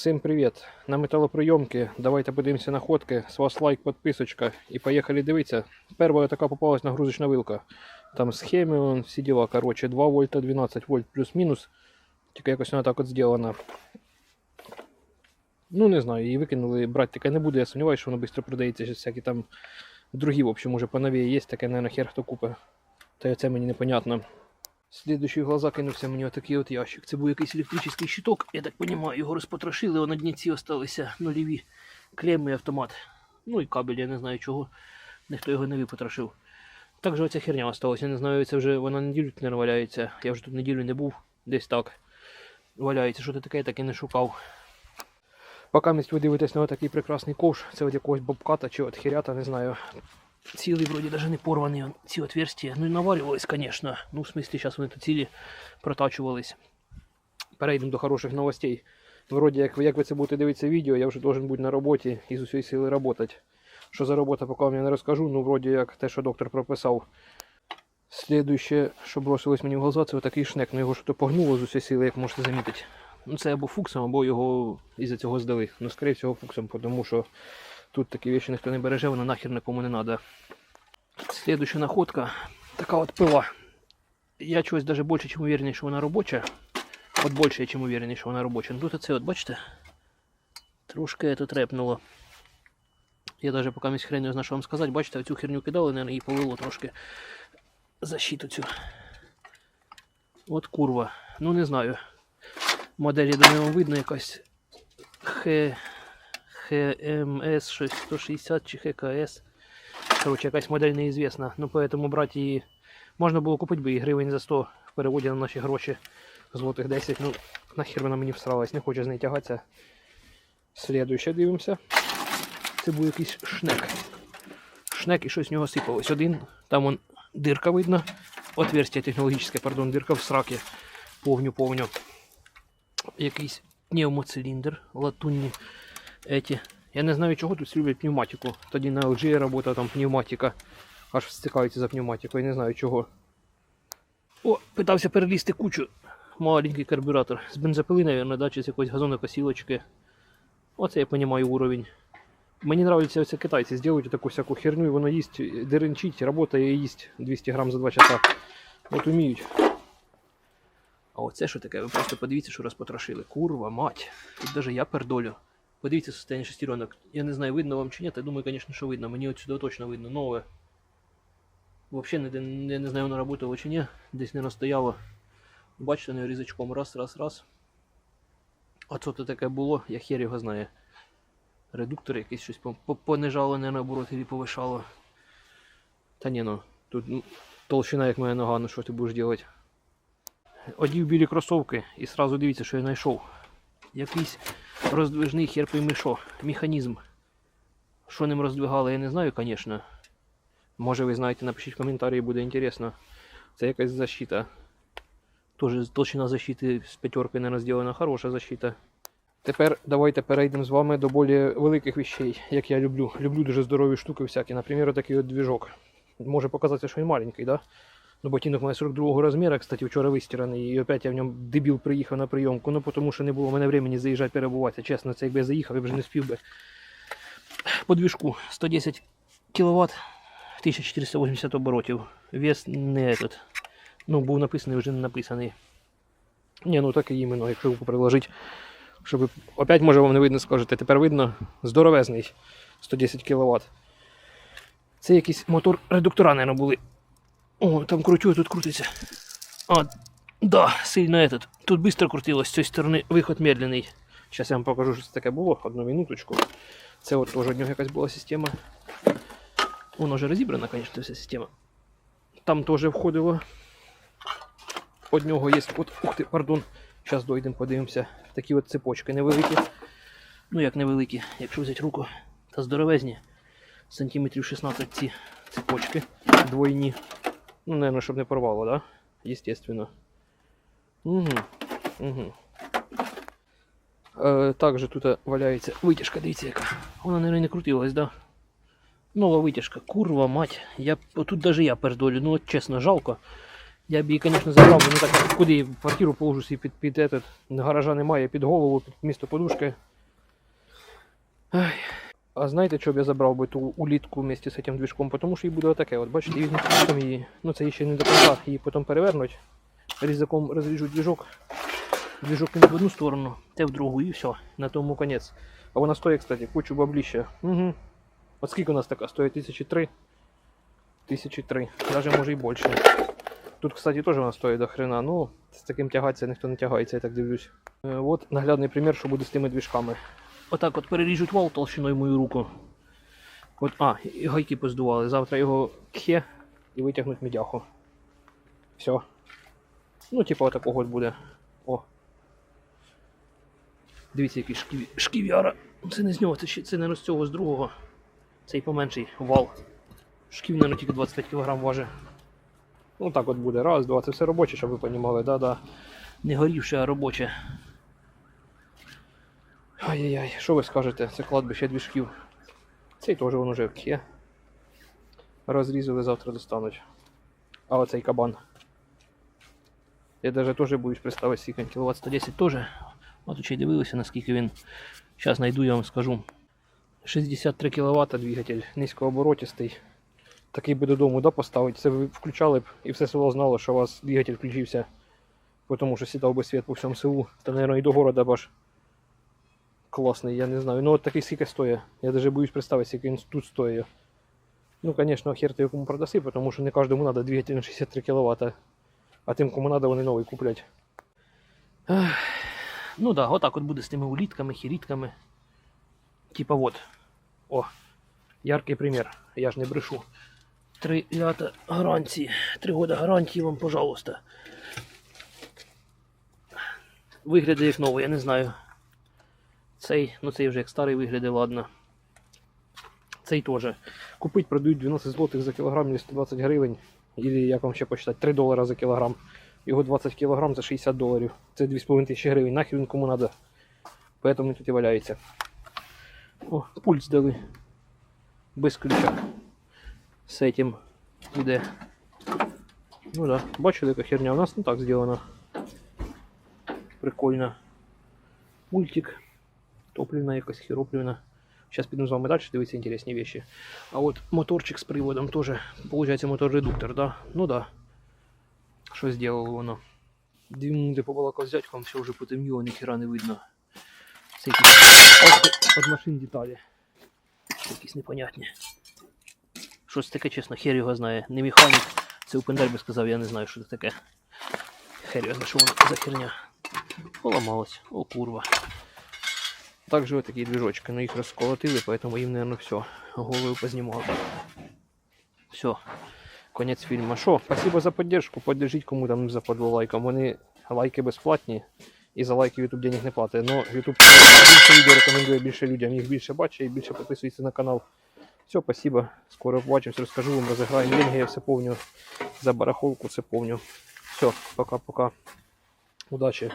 Всім привіт! На металоприйомки. Давайте подивимося находки. З вас лайк, підписочка. І поїхали дивитися. Перша така попалась нагрузочна вилка. Там схеми, всі діла. Короче, 2 вольта, 12 вольт плюс-мінус. Тільки якось вона так от зроблена. Ну, не знаю, її викинули, брати таке не буде, я сумніваюся, що воно швидко продається. Ще всякі там другі, в общем, уже поновіє є, таке, наверное, хер хто купить. Та це мені непонятно. Слідуючий глаза кинувся мені отакий от ящик. Це був якийсь електричний щиток, я так розумію, його розпотрошили, а на дні ці залишилися нульові клеми і автомат. Ну і кабель, я не знаю чого. Ніхто його не випотрошив. Також оця херня осталась. Я не знаю, це вже вона неділю не валяється. Я вже тут неділю не був, десь так. Валяється, що це таке, так і не шукав. Поки ви дивитесь на такий прекрасний ковш, це від якогось бобката чи от хірята, не знаю. Цілий вроді навіть не порвані он, ці отверстия. Ну і навалювались, звісно. Ну, в смислі, зараз вони тут цілі протачувались. Перейдемо до хороших новостей. Вроді, як, як ви це будете дивитися відео, я вже должен бути на роботі і з усієї сили працювати. Що за робота, поки вам я не розкажу, ну вроді як те, що доктор прописав. Слідуще, що бросилось мені в глаза, це отакий шнек. Ну його що-то погнуло з усієї сили, як можете замітити. Ну це або фуксом, або його із-за цього здали. Ну, скоріше всього, фуксом, тому що тут такі речі ніхто не береже, воно нахер нікому не треба. Следующая находка. Така от пила. Я чогось даже більше, чим уверений, що вона робоча. От більше, чим уверений, що вона робоча. Ну тут оце от, бачите? Трошки тут репнуло. Я даже поки місь хрень не знаю, що вам сказати. Бачите, оцю херню кидали, наверное, і повело трошки защиту цю. От курва. Ну не знаю. Модель, я думаю, видно якась Х... ХМС 160 чи ХКС. Короче, якась модель неізвісна. Ну, поэтому брати її можна було купити би її гривень за 100 в переводі на наші гроші злотих 10. Ну, нахер вона мені всралась, не хочу з нею тягатися. Слідуюче дивимося. Це був якийсь шнек. Шнек і щось з нього сипалось. Один, там он дирка видно. Отверстие технологічне, пардон, дирка в сракі. Повню-повню. Якийсь пневмоциліндр, латунні. Эти. Я не знаю, чого тут люблять пневматику. Тоді на LG робота там пневматика. Аж стикаються за пневматикою, не знаю чого. О, питався перелізти кучу. Маленький карбюратор. З бензопили, мабуть, да, чи з якоїсь газонокосілочки. Оце я розумію уровень. Мені подобається оце китайці зроблять таку всяку херню, і воно їсть, деренчить, працює і їсть 200 грам за 2 часа. От уміють. А оце що таке? Ви просто подивіться, що розпотрошили. Курва, мать. Тут навіть я пердолю. Подивіться состояние шестеренок. Я не знаю, видно вам чи ні, я думаю, конечно, що видно. Мені отсюда точно видно. Нове. Вообще не, не, знаю, воно работало чи ні. Десь не стояло. Бачите, не різачком. Раз, раз, раз. А що це таке було, я хер його знає. Редуктор якийсь щось по- по- понижало, не наоборот, і повишало. Та ні, ну, тут ну, толщина, як моя нога, ну що ти будеш робити? Одів білі кросовки і сразу дивіться, що я знайшов. Якийсь роздвижний хер пойми механізм. Що ним роздвигали, я не знаю, звісно. Може ви знаєте, напишіть в коментарі, буде інтересно. Це якась защита. Тоже толщина защити з п'ятерки не розділена, хороша защита. Тепер давайте перейдемо з вами до більш великих вещей, як я люблю. Люблю дуже здорові штуки всякі. Наприклад, такий от двіжок. Може показатися, що він маленький, да? Ну, ботинок у мене 42 розміру, кстати, вчора вистираний. І опять я в ньому дебіл приїхав на прийомку. Ну, тому що не було в мене времени заїжджати перебуватися. Чесно, це якби я заїхав, я вже не спів би. По двіжку 110 кВт, 1480 оборотів. Вес не этот. Ну, був написаний, вже не написаний. Ні, ну так і іменно, якщо руку приложити. Щоб опять може вам не видно, скажете. Тепер видно здоровезний 110 кВт. Це якийсь мотор редуктора, мабуть, були. О, там крутю, тут крутиться. А, да, сильно этот. Тут быстро крутилось, з цієї сторони виход медленний. Зараз я вам покажу, що це таке було. Одну минуточку. Це от теж у нього якась була система. Воно вже розібрана, звісно, вся система. Там теж входило. Од нього є. От, ух ти, пардон. Зараз дойдемо, подивимося. Такі от цепочки невеликі. Ну як невеликі, якщо взяти руку, та здоровезні. Сантиметрів 16 ці цепочки. Двойні. Ну, наверное, щоб не порвало, да? Естественно. Угу. Угу. Е, також тут валяється витяжка, дивіться яка. Вона, наверное, не крутилась, да? Нова витяжка, курва, мать. Я, тут даже я пердолю, ну от чесно, жалко. Я б її, звісно, забрав, ну так куди її квартиру положу собі під, під этот, гаража немає, під голову, під місто подушки. Ай. А знаєте, що б я забрав би ту улітку вместе з цим движком? Тому що їй буде отаке. От бачите, і потім її. Ну це ще не до кінця, її потім перевернуть. Різаком розріжу движок. Движок не в одну сторону, те в другу, і все. На тому конець. А вона стоїть, кстати, кучу бабліща. Угу. От скільки у нас така стоїть? Тисячі три? Тисячі три. Даже може і більше. Тут, кстати, теж вона стоїть до хрена. Ну, з таким тягатися ніхто не тягається, я так дивлюсь. Е, от наглядний примір, що буде з тими движками. Отак от переріжуть вал толщиною мою руку. От, а, і гайки поздували. Завтра його кхе і витягнуть медяху. Все. Ну, типу, отакого от буде. О. Дивіться, який шків... шків'яра. Це не з нього, це, ще, це не з цього, з другого. Цей поменший вал. Шків, мабуть, тільки 25 кг важить. Ну так от буде. Раз, два. Це все робоче, щоб ви розуміли, да-да. Не горівше, а робоче. Ай-яй-яй, що ви скажете? Це кладбище двіжків. Цей теж воно вже є. Розрізали, завтра достануть. А оцей кабан. Я даже теж боюсь представити, скільки він кіловат 110 теж. От ще дивилися, наскільки він. Зараз знайду, я вам скажу. 63 кВт двигатель, низькооборотистий. Такий би додому да, поставити. Це ви включали б і все село знало, що у вас двигатель включився. Тому що сідав би світ по всьому селу. Та, мабуть, і до города б класний, я не знаю. Ну от такий скільки стоїть. Я даже боюсь представити, скільки він тут стоїть. Ну, звісно, хер ти кому продаси, тому що не кожному треба двигатель на 63 кВт. А тим, кому треба, вони новий куплять. Ах, Ну да, отак от буде з тими улітками, хірітками. Типа вот. О, яркий пример. Я ж не брешу. Три лята гарантії. Три года гарантії вам, пожалуйста. Виглядає як новий, я не знаю. Цей, ну цей вже як старий виглядає, ладно. Цей теж. Купить продають 12 злотих за кілограм, или 120 гривень. Или як вам ще почитати, 3 долара за кілограм. Його 20 кілограм за 60 доларів. Це 2,5 тисячі гривень. Нахер він кому надо. Поэтому тут і валяється. О, пульт здали. Без ключа. З этим іде. Ну да, бачили, яка херня. У нас не так зроблено. Прикольно. Мультик. Топлівна якась хероплівна. Сейчас підемо з вами далі дивитися інтересні вещи. А от моторчик з приводом теж. Получається мотор-редуктор, да? Ну да. Що зробило воно? Дві минути побалакав з дядьком, все вже потемніло, ніхіра не видно. Це якісь от машин деталі. Якісь непонятні. Щось таке, чесно, хер його знає. Не механік. Це Опендель би сказав, я не знаю, що це таке. Хер його знає, що воно за херня. Поламалось. О, курва. Также вот такие движочки, но их расколотили, поэтому им, наверное, все. Голову познімав. Все. Конець фільму. Що, спасибо за поддержку. Поддержіть кому там западло лайком. Вони лайки безплатні. І за лайки YouTube денег не платить. Но YouTube більше відео рекомендує більше людям. Їх більше бачить і більше підписується на канал. Все, спасибо. Скоро побачимось, розкажу вам, розіграємо деньги, я все повню. За барахолку все повню. Все, пока-пока. Удачі.